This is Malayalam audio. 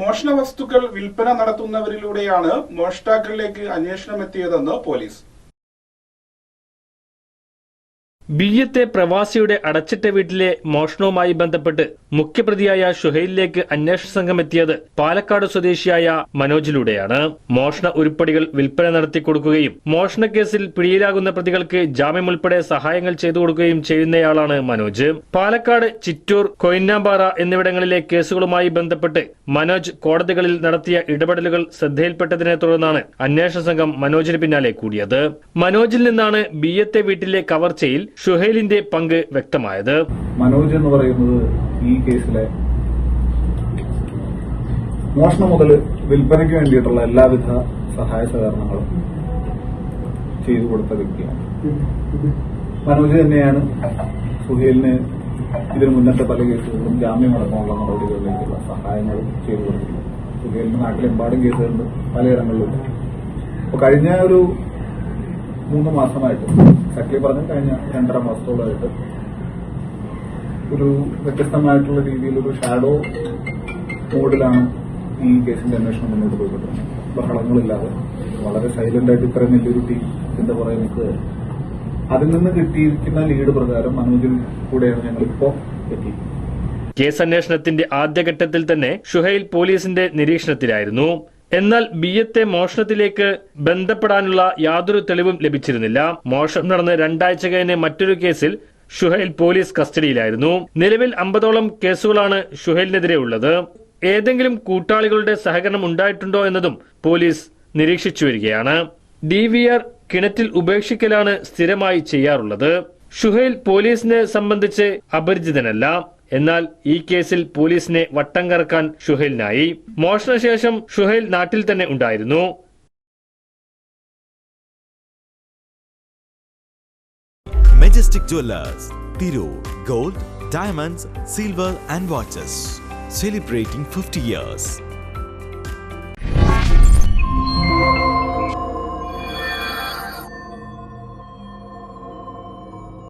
മോഷണ വസ്തുക്കൾ വിൽപ്പന നടത്തുന്നവരിലൂടെയാണ് മോഷ്ടാക്കളിലേക്ക് അന്വേഷണം എത്തിയതെന്ന് പോലീസ്. ബിയ്യത്തെ പ്രവാസിയുടെ അടച്ചിട്ട വീട്ടിലെ മോഷണവുമായി ബന്ധപ്പെട്ട് മുഖ്യപ്രതിയായ ഷുഹൈലിലേക്ക് അന്വേഷണ സംഘം എത്തിയത് പാലക്കാട് സ്വദേശിയായ മനോജിലൂടെയാണ്. മോഷണ ഉരുപ്പടികൾ വിൽപ്പന നടത്തി കൊടുക്കുകയും മോഷണ കേസിൽ പിടിയിലാകുന്ന പ്രതികൾക്ക് ജാമ്യം ഉൾപ്പെടെ സഹായങ്ങൾ ചെയ്തു കൊടുക്കുകയും ചെയ്യുന്നയാളാണ് മനോജ്. പാലക്കാട് ചിറ്റൂർ കൊയിന്നാമ്പാറ എന്നിവിടങ്ങളിലെ കേസുകളുമായി ബന്ധപ്പെട്ട് മനോജ് കോടതികളിൽ നടത്തിയ ഇടപെടലുകൾ ശ്രദ്ധയിൽപ്പെട്ടതിനെ തുടർന്നാണ് അന്വേഷണ സംഘം മനോജിന് പിന്നാലെ കൂടിയത്. മനോജിൽ നിന്നാണ് ബിയ്യത്തെ വീട്ടിലെ കവർച്ചയിൽ ഷുഹൈലിന്റെ പങ്ക് വ്യക്തമായത്. മനോജ് എന്ന് പറയുന്നത് ഈ കേസിലെ മോഷണം മുതൽ വിൽപ്പനയ്ക്ക് വേണ്ടിയിട്ടുള്ള എല്ലാവിധ സഹായ സഹകരണങ്ങളും ചെയ്തു കൊടുത്ത വ്യക്തിയാണ്. മനോജ് തന്നെയാണ് സുഹേലിന് ഇതിനു മുന്നത്തെ പല കേസുകളിലും ജാമ്യമടക്കമുള്ള നടപടികളിലേക്കുള്ള സഹായങ്ങളും ചെയ്തു കൊടുത്തിട്ടുണ്ട് സുഹേലിന് നാട്ടിലെമ്പാടും കേസുകളുണ്ട് പലയിടങ്ങളിലും. അപ്പൊ കഴിഞ്ഞ ഒരു മൂന്ന് മാസമായിട്ട്. സത്യം പറഞ്ഞ കഴിഞ്ഞ രണ്ടര മാസത്തോളമായിട്ട് ഒരു വ്യത്യസ്തമായിട്ടുള്ള രീതിയിൽ ഒരു ഷാഡോ മോഡിലാണ് ഈ കേസിന്റെ അന്വേഷണം മുന്നോട്ട് പോയിക്കൊണ്ടിരുന്നത്. ബഹളങ്ങളില്ലാതെ. വളരെ സൈലന്റ് ആയിട്ട് ഇത്രയും വലിയൊരു ടീം എന്താ പറയുക നമുക്ക് അതിൽ നിന്ന് കിട്ടിയിരിക്കുന്ന ലീഡ് പ്രകാരം മനോജിൽ കൂടെയാണ് ഞങ്ങൾ ഇപ്പോ എത്തി കേസന്വേഷണത്തിന്റെ ആദ്യഘട്ടത്തിൽ തന്നെ ഷുഹൈൽ പോലീസിന്റെ നിരീക്ഷണത്തിലായിരുന്നു. എന്നാൽ ബിയത്തെ മോഷണത്തിലേക്ക് ബന്ധപ്പെടാനുള്ള യാതൊരു തെളിവും ലഭിച്ചിരുന്നില്ല. മോഷണം നടന്ന് രണ്ടാഴ്ച കഴിഞ്ഞ് മറ്റൊരു കേസിൽ ഷുഹൈൽ പോലീസ് കസ്റ്റഡിയിലായിരുന്നു. നിലവിൽ അമ്പതോളം കേസുകളാണ് ഷുഹൈലിനെതിരെ ഉള്ളത്. ഏതെങ്കിലും കൂട്ടാളികളുടെ സഹകരണം ഉണ്ടായിട്ടുണ്ടോ എന്നതും പോലീസ് നിരീക്ഷിച്ചു വരികയാണ്. ഡി വി ആർ കിണറ്റിൽ ഉപേക്ഷിക്കലാണ് സ്ഥിരമായി ചെയ്യാറുള്ളത്. ഷുഹൈൽ പോലീസിനെ സംബന്ധിച്ച് അപരിചിതനല്ല. എന്നാൽ ഈ കേസിൽ പോലീസിനെ വട്ടം കറക്കാൻ ഷുഹൈലിനായി. മോഷണശേഷം ഷുഹൈൽ നാട്ടിൽ തന്നെ ഉണ്ടായിരുന്നു. Majestic Jewellers Tirur gold diamonds silver and watches celebrating fifty years